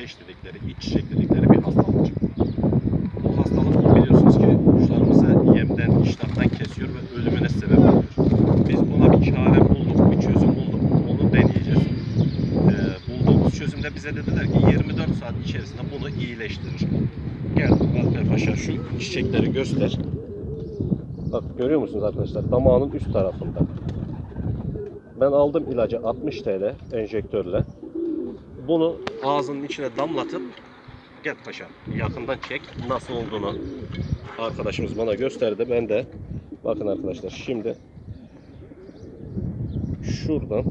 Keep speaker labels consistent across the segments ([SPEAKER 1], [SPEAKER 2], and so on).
[SPEAKER 1] keş dedikleri, iç çiçek dedikleri bir hastalık çıktı. Bu hastalık biliyorsunuz ki kuşlarımızı yemden, iştahtan kesiyor ve ölümüne sebep oluyor. Biz buna bir çare bulduk, bir çözüm bulduk. Onu deneyeceğiz. Ee, bulduğumuz çözümde bize dediler ki 24 saat içerisinde bunu iyileştirir. Gel Alper Paşa şu çiçekleri göster. Bak görüyor musunuz arkadaşlar? Damağının üst tarafında. Ben aldım ilacı 60 TL enjektörle. Bunu ağzının içine damlatıp gel paşa yakından çek nasıl olduğunu arkadaşımız bana gösterdi. Ben de bakın arkadaşlar şimdi şuradan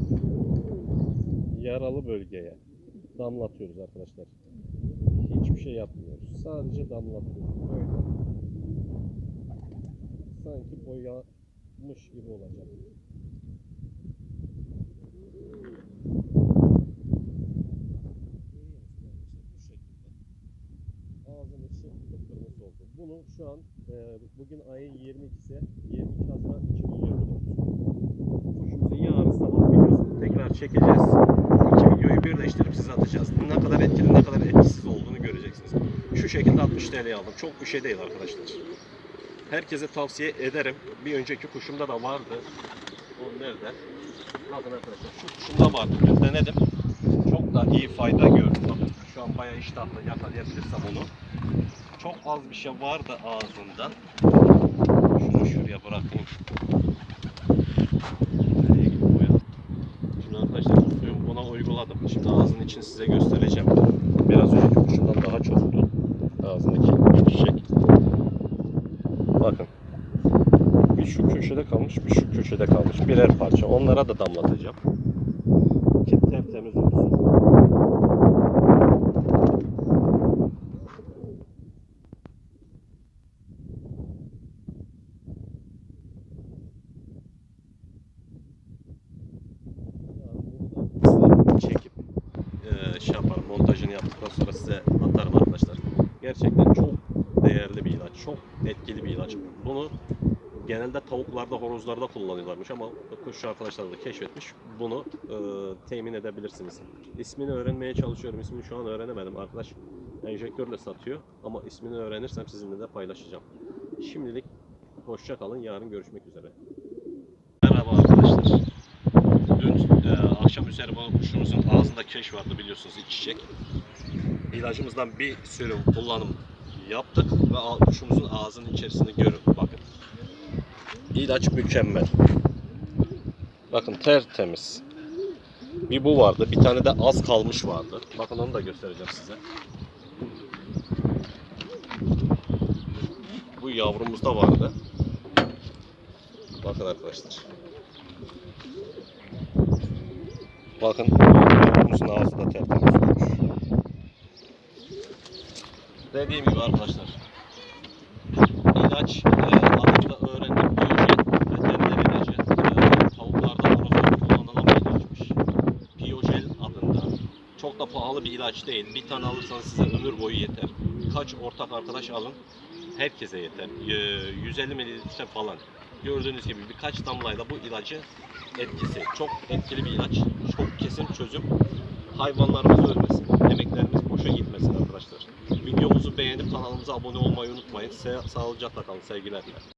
[SPEAKER 1] yaralı bölgeye damlatıyoruz arkadaşlar. Hiçbir şey yapmıyoruz. Sadece damlatıyoruz. Böyle. Sanki boyamış gibi olacak. Ağzın içi kıpkırmızı oldu. Bunu şu an e, bugün ayın 22'si 22 Haziran 2024. Kuşumuzu yarın sabah videosunu tekrar çekeceğiz. İki videoyu birleştirip size atacağız. Ne kadar etkili ne kadar etkisiz olduğunu göreceksiniz. Şu şekilde 60 TL aldım. Çok bir şey değil arkadaşlar. Herkese tavsiye ederim. Bir önceki kuşumda da vardı. O nerede? Bakın arkadaşlar şu kuşumda vardı. Dün denedim. Çok da iyi fayda gördüm. Şu an bayağı iştahlı yakalayabilirsem onu. Çok az bir şey vardı ağzından. Şunu şuraya bırakayım. Şimdi arkadaşlar buna uyguladım. Şimdi ağzının içini size göstereceğim. Biraz önceki kuşumdan daha çoktu. Ağzındaki çiçek. Bakın. Bir şu köşede kalmış, bir şu köşede kalmış. Birer parça. Onlara da damlatacağım. Ki tertemiz olsun. Size çekip eee şey yaparım, montajını yaptıktan sonra size atarım arkadaşlar. Gerçekten çok değerli bir ilaç, çok etkili bir ilaç. Bunu genelde tavuklarda, horozlarda kullanıyorlarmış ama kuşçu arkadaşlar da keşfetmiş. Bunu e, temin edebilirsiniz. İsmini öğrenmeye çalışıyorum. İsmini şu an öğrenemedim. Arkadaş enjektörle satıyor ama ismini öğrenirsem sizinle de paylaşacağım. Şimdilik hoşça kalın. Yarın görüşmek üzere. Merhaba arkadaşlar. Dün e, akşam üzeri bana kuşumuzun ağzında keş vardı biliyorsunuz iç çiçek. İlacımızdan bir sürüm kullanım yaptık ve kuşumuzun ağzının içerisini görün bakın. İlaç mükemmel. Bakın tertemiz. Bir bu vardı, bir tane de az kalmış vardı. Bakın onu da göstereceğim size. Bu yavrumuzda vardı. Bakın arkadaşlar. Bakın yavrumuzun ağzı da tertemiz olmuş. Dediğim gibi arkadaşlar. İlaç e, adını da öğrendim. Piyojen veteriner ilacı. E, tavuklarda horozlarda kullanılan bir ilaçmış. Piyojel adında. Çok da pahalı bir ilaç değil. Bir tane alırsanız size ömür boyu yeter. Kaç ortak arkadaş alın. Herkese yeter. E, 150 mililitre falan. Gördüğünüz gibi birkaç damlayla bu ilacı etkisi. Çok etkili bir ilaç. Çok kesin çözüm. Hayvanlarımız ölmesin. Emeklerimiz boşa gitmesin arkadaşlar. Videomuzu beğenip kanalımıza abone olmayı unutmayın. Sağlıcakla kalın sevgilerle.